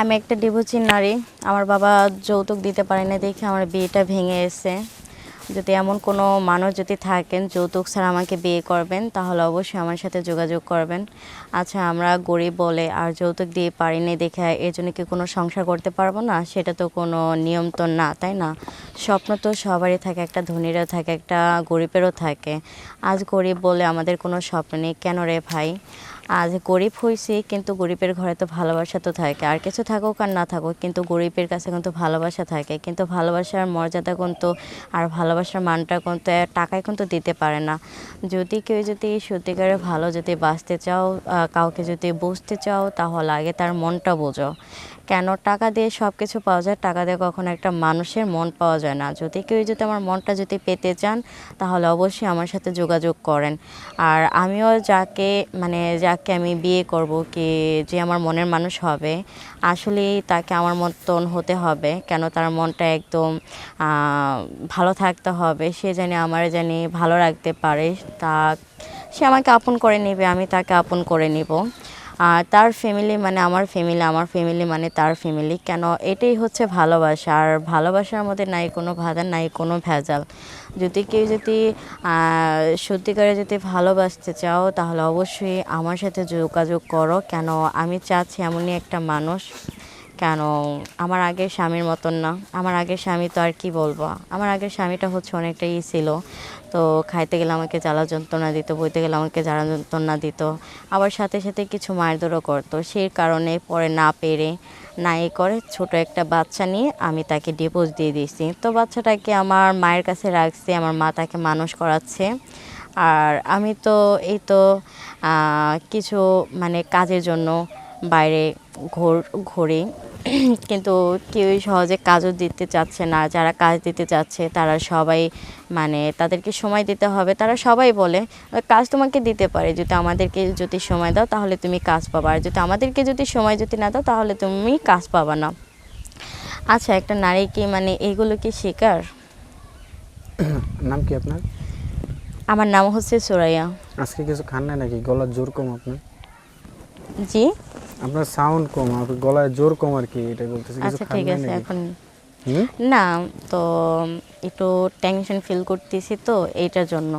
আমি একটা ডিভোর্সি নারী। আমার বাবা যৌতুক দিতে পারে না দেখে আমার বিয়েটা ভেঙে এসে যদি এমন কোনো মানুষ যদি থাকেন, যৌতুক ছাড়া আমাকে বিয়ে করবেন, তাহলে অবশ্যই আমার সাথে যোগাযোগ করবেন। আচ্ছা আমরা গরিব বলে আর যৌতুক দিয়ে পারি না দেখে এর জন্য কি কোনো সংসার করতে পারব না? সেটা তো কোনো নিয়ম তো না, তাই না? স্বপ্ন তো সবারই থাকে, একটা ধনীরও থাকে, একটা গরিবেরও থাকে। আজ গরিব বলে আমাদের কোনো স্বপ্ন নেই। কেন রে ভাই? আজ গরিব হয়েছি কিন্তু গরিবের ঘরে তো ভালোবাসা তো থাকে। আর কিছু থাকুক আর না থাকুক, কিন্তু গরিবের কাছে কিন্তু ভালোবাসা থাকে। কিন্তু ভালোবাসার মর্যাদা কিন্তু আর ভালোবাসার মানটা কিন্তু টাকায় কিন্তু দিতে পারে না। যদি কেউ যদি সত্যিকারে ভালো যদি বাঁচতে চাও কাউকে যদি বুঝতে চাও, তাহলে আগে তার মনটা বোঝো। কেন টাকা দিয়ে সব কিছু পাওয়া যায়? টাকা দিয়ে কখনো একটা মানুষের মন পাওয়া যায় না। যদি কেউ যদি আমার মনটা যদি পেতে চান, তাহলে অবশ্যই আমার সাথে যোগাযোগ করেন। আর আমিও যাকে মানে যাকে আমি বিয়ে করব, কি যে আমার মনের মানুষ হবে, আসলেই তাকে আমার মতন হতে হবে। কেন তার মনটা একদম ভালো থাকতে হবে, সে জানি আমার জানি ভালো রাখতে পারে। তা, সে আমাকে আপন করে নেবে, আমি তাকে আপন করে নিব। তার ফ্যামিলি মানে আমার ফ্যামিলি আমার ফ্যামিলি মানে তার ফ্যামিলি কেন? এটাই হচ্ছে ভালোবাসা। আর ভালোবাসার মধ্যে নাই কোনো বাধা, নাই কোনো ভেজাল। যদি কেউ যদি সত্যিকারে যদি ভালোবাসতে চাও, তাহলে অবশ্যই আমার সাথে যোগাযোগ করো। কেন? আমি চাচ্ছি এমনই একটা মানুষ। কেন? আমার আগের স্বামীর মতন না। আমার আগের স্বামী তো আর কি বলব? আমার আগের স্বামীটা হচ্ছে অনেকটাই ছিল। তো খাইতে গেলে আমাকে জ্বালা যন্ত্রণা দিত, বইতে গেলে আমাকে জ্বালা যন্ত্রণা দিত। আবার সাথে সাথে কিছু মারধরও করতো। সেই কারণে পরে না পেরে, না এ করে ছোট একটা বাচ্চা নিয়ে আমি তাকে ডিভোর্স দিয়ে দিয়েছি। তো বাচ্চাটাকে আমার মায়ের কাছে রাখছি, আমার মা তাকে মানুষ করাচ্ছে। আর আমি তো এই তো কিছু মানে কাজের জন্য বাইরে ঘোর ঘুরি। কিন্তু কেউই সহজে কাজও দিতে চাচ্ছে না। যারা কাজ দিতে চাচ্ছে তারা সবাই মানে তাদেরকে সময় দিতে হবে। তারা সবাই বলে কাজ তোমাকে দিতে পারে। যদি আমাদেরকে যদি সময় দাও তাহলে তুমি কাজ পাবা। আর যদি আমাদেরকে যদি সময় যদি না দাও তাহলে তুমি কাজ পাবা না। আচ্ছা একটা নারী কি মানে এইগুলো কি শিকার? নাম কি আপনার? আমার নাম হচ্ছে সুরাইয়া। আজকে কিছু খান নাই নাকি? গলার জোর কম আপনার? জি? আপনার সাউন্ড কম আপনার গলায় জোর কম আর কি এটাই বলতেছি কিছু আচ্ছা ঠিক আছে এখন না তো একটু টেনশন ফিল করতেছি তো এইটার জন্য।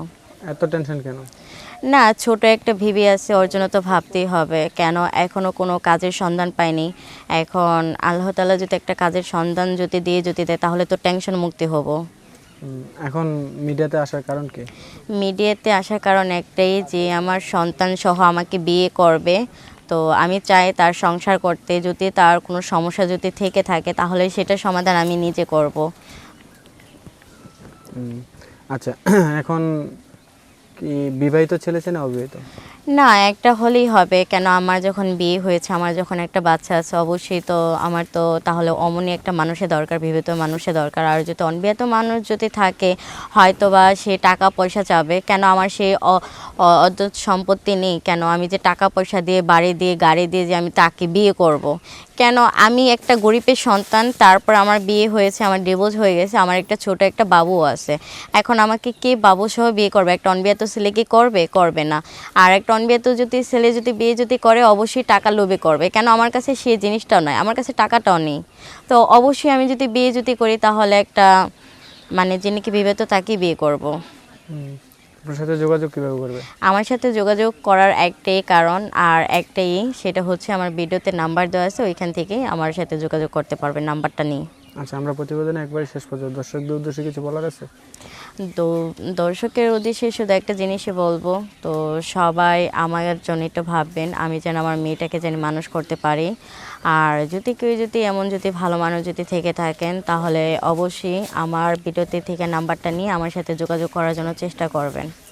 এত টেনশন কেন? না ছোট একটা ভিবি আছে ওর জন্য তো ভাবতেই হবে কেন এখনও কোনো কাজের সন্ধান পাইনি। এখন আল্লাহ তালা যদি একটা কাজের সন্ধান যদি দিয়ে যদি দেয় তাহলে তো টেনশন মুক্তি হব। এখন মিডিয়াতে আসার কারণ কি? মিডিয়াতে আসার কারণ একটাই যে আমার সন্তান সহ আমাকে বিয়ে করবে তো আমি চাই তার সংসার করতে, যদি তার কোনো সমস্যা যদি থেকে থাকে, তাহলে সেটা সমাধান আমি নিজে করব। আচ্ছা এখন কি বিবাহিত ছেলে না অবিবাহিত? না, একটা হলেই হবে। কেন আমার যখন বিয়ে হয়েছে, আমার যখন একটা বাচ্চা আছে, অবশ্যই তো আমার তো তাহলে অমনি একটা মানুষের দরকার, বিবাহিত মানুষের দরকার। আর যদি অনবিবাহিত মানুষ যদি থাকে হয়তো বা সে টাকা পয়সা চাবে। কেন আমার সে অদ্ভুত সম্পত্তি নেই? কেন আমি যে টাকা পয়সা দিয়ে, বাড়ি দিয়ে, গাড়ি দিয়ে যে আমি তাকে বিয়ে করব। কেন আমি একটা গরিবের সন্তান, তারপর আমার বিয়ে হয়েছে, আমার ডিভোর্স হয়ে গেছে, আমার একটা ছোট একটা বাবুও আছে। এখন আমাকে কে বাবু সহ বিয়ে করবে? একটা অনবিয়াত ছেলে কি করবে? করবে না। আর একটা অনবিয়াত যদি ছেলে যদি বিয়ে যদি করে, অবশ্যই টাকা লোভে করবে। কেন আমার কাছে সেই জিনিসটাও নয়, আমার কাছে টাকাটাও নেই। তো অবশ্যই আমি যদি বিয়ে যদি করি, তাহলে একটা মানে যিনি কি বিবাহিত, তাকেই বিয়ে করব। আমার সাথে যোগাযোগ করার একটাই কারণ, আর একটাই, সেটা হচ্ছে আমার ভিডিওতে নাম্বার দেওয়া আছে, ওইখান থেকেই আমার সাথে যোগাযোগ করতে পারবে, নাম্বারটা নিয়ে। আচ্ছা আমরা প্রতিবেদনে একবারে শেষ পর্যন্ত দর্শকদের উদ্দেশ্যে কিছু বলার আছে? তো দর্শকের উদ্দেশ্যে শুধু একটা জিনিসই বলব, তো সবাই আমার জন্য একটু ভাববেন, আমি যেন আমার মেয়েটাকে যেন মানুষ করতে পারি। আর যদি কেউ যদি এমন যদি ভালো মানুষ যদি থেকে থাকেন, তাহলে অবশ্যই আমার ভিডিওতে থেকে নাম্বারটা নিয়ে আমার সাথে যোগাযোগ করার জন্য চেষ্টা করবেন।